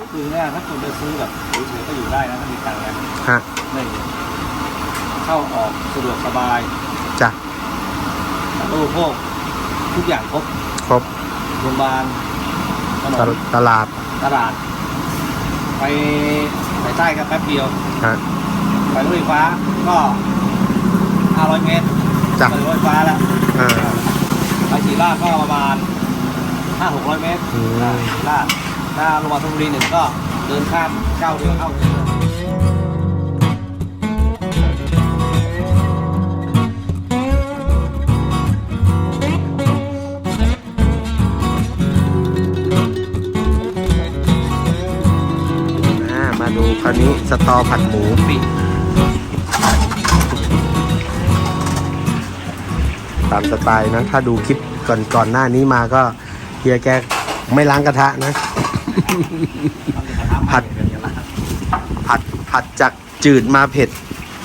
ก็คือเนี่ยถ้าคุณไปซื้อแบบเฉยๆก็อยู่ได้นะถ้ามีตังค์นะฮะไม่เข้าออกสะดวกสบายจ้ะตู้พวกทุกอย่างครบครบโรงพยาบาลถนตนตลาดตลาด ไปสายใต้ก็แป๊บเดียวฮะไปรถไฟฟ้าก็500เมตรจ้ะไปรถไฟฟ้าแล้วอ่าไปศรีราชก็ประมาณ5-600เมตรอืมอ่าศรีราช ถ้าลงมาธนบุรีหนึ่งก็เดินข้ามเก้าเดียวเข้าเลยอ่ามาดูคราวนี้สตอผัดหมูปีตามสไตล์นะถ้าดูคลิปก่อนก่อนหน้านี้มาก็เฮียแกไม่ล้างกระทะนะ ผัด ผัดผัดจากจืดมาเผ็ด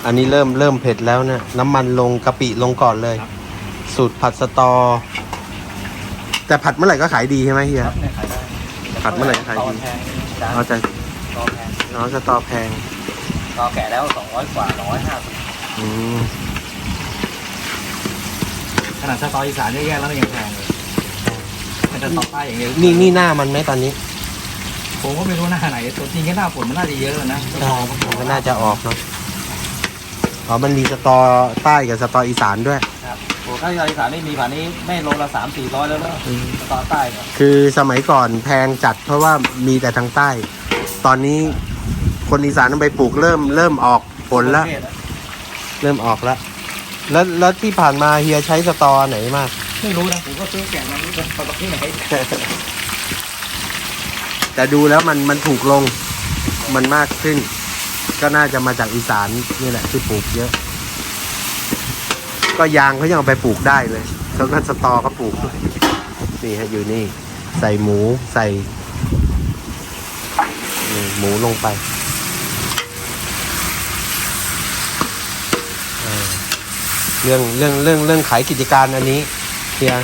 อันนี้เริ่มเริ่มเผ็ดแล้วเนี่ยน้ำมันลงกะปิลงก่อนเลย สูตรผัดสตอ แต่ผัดเมื่อไหร่ก็ขายดีใช่ไหมเฮียครับเนี่ยขายได้ผัดเมื่อไหร่ก็ขายดีตอนแพงจานเอาแต่ตอนแพงน้องสตอแพงตอแก่แล้ว200กว่า150อืมขนาดสตออีสานแย่ๆแล้วมันยังแพงเลยมันจะตอใต้อย่างเดียวนี่นี่หน้ามันไหมตอนนี้ ผมก็ไม่รู้หน้าไหนตัวจริงก็หน้าฝนมันน่าจะเยอะนะใช่มันก็น่าจะออกเนาะอ๋อมันมีสตอใต้กับสตออีสานด้วย ครับโอ้ถ้าอีสานนี่มีผ่านนี้ไม่โลละสามสี่ร้อยแล้วเนอะอืมสตอใต้เนี่ยคือสมัยก่อนแพงจัดเพราะว่ามีแต่ทางใต้ ตอนนี้คนอีสานนำไปปลูกเริ่มเริ่มออกผลแล้วประเภทอะเริ่มออกแล้วแล้วแล้วที่ผ่านมาเฮียใช้สตอไหนมาก ไม่รู้นะผมก็ซื้อแก่มานี่เป็นประเภทไหน แต่ดูแล้วมันมันถูกลงมันมากขึ้น ก็น่าจะมาจากอีสานนี่แหละที่ปลูกเยอะ ก็ยางเขายังเอาไปปลูกได้เลยแล้วก็สตอก็ปลูกด้วยนี่ฮะอยู่นี่ ใส่หมูใส่หมูลงไปเออเรื่องเรื่องเรื่องเรื่องขายกิจการอันนี้เฮีย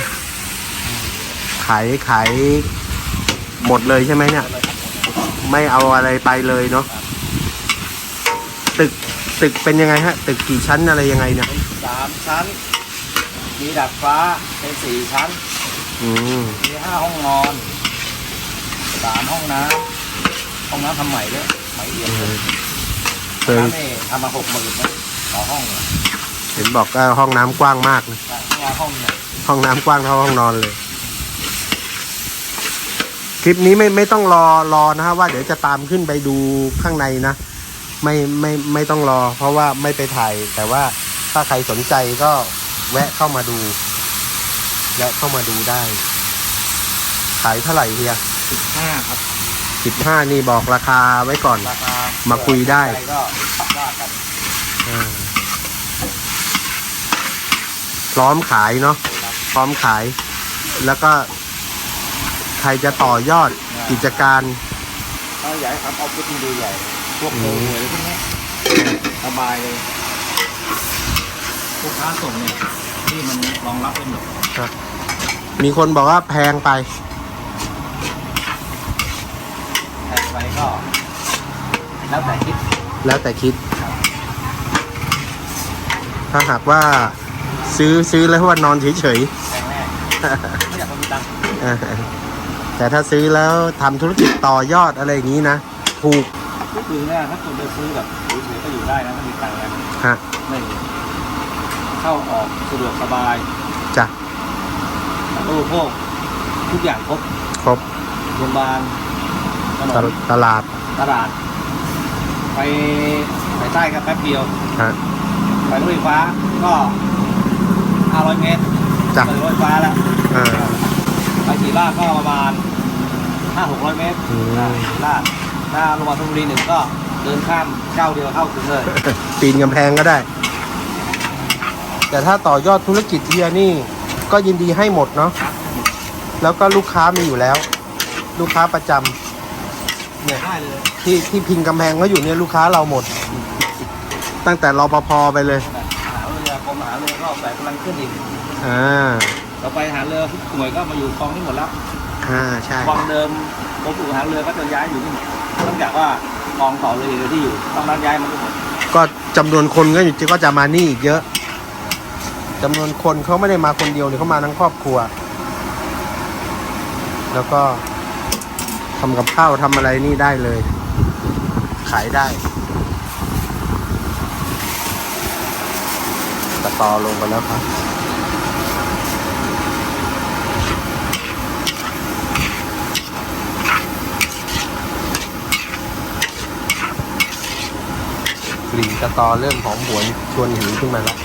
ขายขาย หมดเลยใช่ไหมเนี่ย ไม่เอาอะไรไปเลยเนาะตึกตึกเป็นยังไงฮะ ตึกกี่ชั้นอะไรยังไงเนี่ยสามชั้น มีดาดฟ้าเป็นสี่ชั้น อืมมีห้าห้องนอนสามห้องน้ำห้องน้ำทำใหม่ด้วยใหม่เอี่ยมเลยเคยน้ำนี่ทำมาหกหมื่นนะต่อห้องเลยเห็นบอกก็ห้องน้ำกว้างมากนะใช่ห้องน้ำห้องเนี่ย ห้องน้ำกว้างเท่าห้องนอนเลย คลิปนี้ไม่ไม่ต้องรอรอนะฮะว่าเดี๋ยวจะตามขึ้นไปดูข้างในนะไม่ไม่ไม่ต้องรอ เพราะว่าไม่ไปถ่าย แต่ว่าถ้าใครสนใจก็แวะเข้ามาดูแวะเข้ามาดูได้ ขายเท่าไหร่เฮียสิบห้าครับสิบห้านี่บอกราคาไว้ก่อน ราคามาคุยได้ใครก็ว่ากันอ่าพร้อมขายเนาะพร้อมขาย แล้วก็ ใครจะต่อยอดกิจการถ้าอยากให้ทำออฟฟิศมันดูใหญ่ พวกโตหวยพวกนี้สบายเลยลูกค้าส่งเนี่ยที่มันรองรับเป็นหมดมีคนบอกว่าแพงไปแต่ไปก็ แล้วแต่คิด แล้วแต่คิด ถ้าหากว่าซื้อซื้อแล้วว่านอนเฉยแพงแน่ไม่อยากมีตังค์ๆอ่า แต่ถ้าซื้อแล้วทำธุรกิจต่อยอดอะไรอย่างนี้นะ ถูกก็คือเนี่ยถ้าคุณไปซื้อแบบเฉยๆก็อยู่ได้นะถ้ามีตังค์นะฮะไม่เข้าออกสะดวกสบายจ้ะตู้พวกทุกอย่างครบ ครบโรงพยาบาลถนตนตลาดตลาด ไปสายใต้ก็แป๊บเดียวฮะไปรถไฟฟ้าก็500เมตรจ้ะไปรถไฟฟ้าแล้วอ่า ไปศรีราชก็ประมาณ5-600เมตรอืม อ่าศรีราชถ้าลงมาธนบุรีหนึ่งก็เดินข้ามเก้าวเดียวเข้าถึงเลยปีนกำแพงก็ได้ แต่ถ้าต่อยอดธุรกิจเฮียนี่ ก็ยินดีให้หมดเนาะแล้วก็ลูกค้ามีอยู่แล้ว ลูกค้าประจำเนี่ยได้เลยที่ที่พิงกำแพงเขาอยู่เนี่ยลูกค้าเราหมด ตั้งแต่รปภไปเลยมหาเรือกรมมหาเรือก็แบบกำลังขึ้นอีกอ่า เราไปหาเรือทุกหน่วยก็มาอยู่กองนี้หมดแล้วอ่าใช่กองเดิมกรมอุทหารเรือก็จะย้ายอยู่นี่หมดนอกจากว่ากองต่อเรือที่อยู่ต้องนั้นย้ายมันก็หมดก็จำนวนคนก็ก็จะมานี่อีกเยอะจำนวนคนเขาไม่ได้มาคนเดียวเนี่ยเขามาทั้งครอบครัว แล้วก็ทำกับข้าวทำอะไรนี่ได้เลย ขายได้ตะตอลงไปแล้วครับ ลิ่นตะตอเริ่มหอมหวนชวนหิวขึ้นมาแล้ว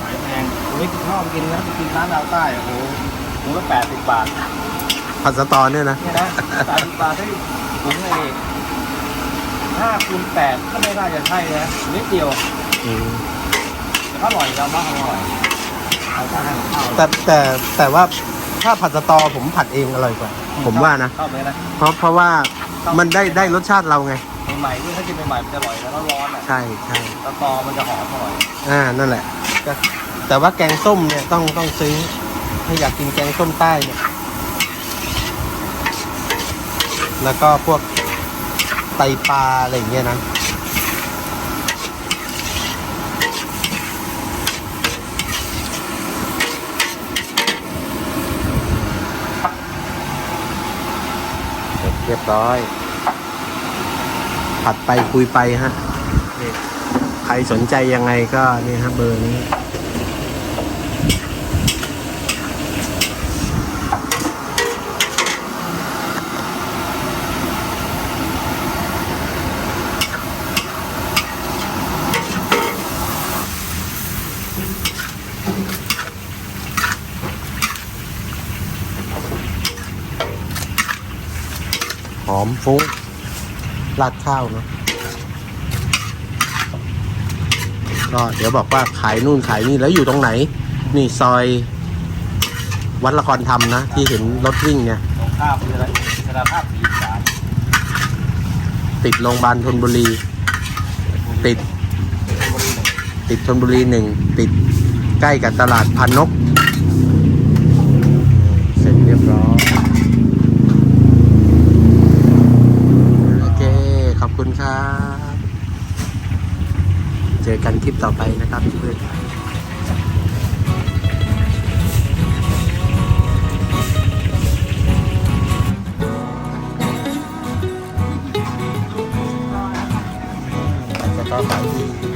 ขายแพงผมไม่ชอบกินนะไปกินร้านดาวใต้โอ้โหถุงละแปดสิบบาทผัดสตอเนี่ยนะเนี่ยนะแปดสิบบาทได้ถุงไอ้ห้าคูณแปดก็ไม่น่าจะใช่นะนิดเดียวอืมแต่ก็อร่อยเรามากอร่อยเอาข้าวให้ข้าวแต่แต่แต่ว่า ถ้าผัดสตอผมผัดเองอร่อยกว่า ผมว่านะ ชอบไหมนะเพราะเพราะว่ามันได้ได้รสชาติเราไง ใหม่ๆด้วยถ้ากินใหม่ๆมันจะอร่อยแล้วร้อนๆอะใช่ใช่ตะตอมันจะหอมอร่อยอ่านั่นแหละก็แต่ว่าแกงส้มเนี่ยต้องต้องซื้อ ถ้าอยากกินแกงส้มใต้เนี่ย แล้วก็พวกไตปลาอะไรอย่างเงี้ยนะ เส รียบร้อย ผัดไปคุยไปฮะ ใครสนใจยังไงก็นี่ฮะเบอร์นี้ หอมฟุ้งราดข้าวเนาะก็เดี๋ยวบอกว่าขายนู่นขายนี่แล้วอยู่ตรงไหน นี่ซอย วัดละครธรรมนะ ที่เห็นรถวิ่งเนี่ยตรงข้ามคืออะไรธนาภาพสีสามติดโรงพยาบาลธนบุรี ติด ติดธนบุรีหนึ่ง ติดใกล้กับตลาดพันนก กันคลิปต่อไปนะครับเพื่อนจะต้องไป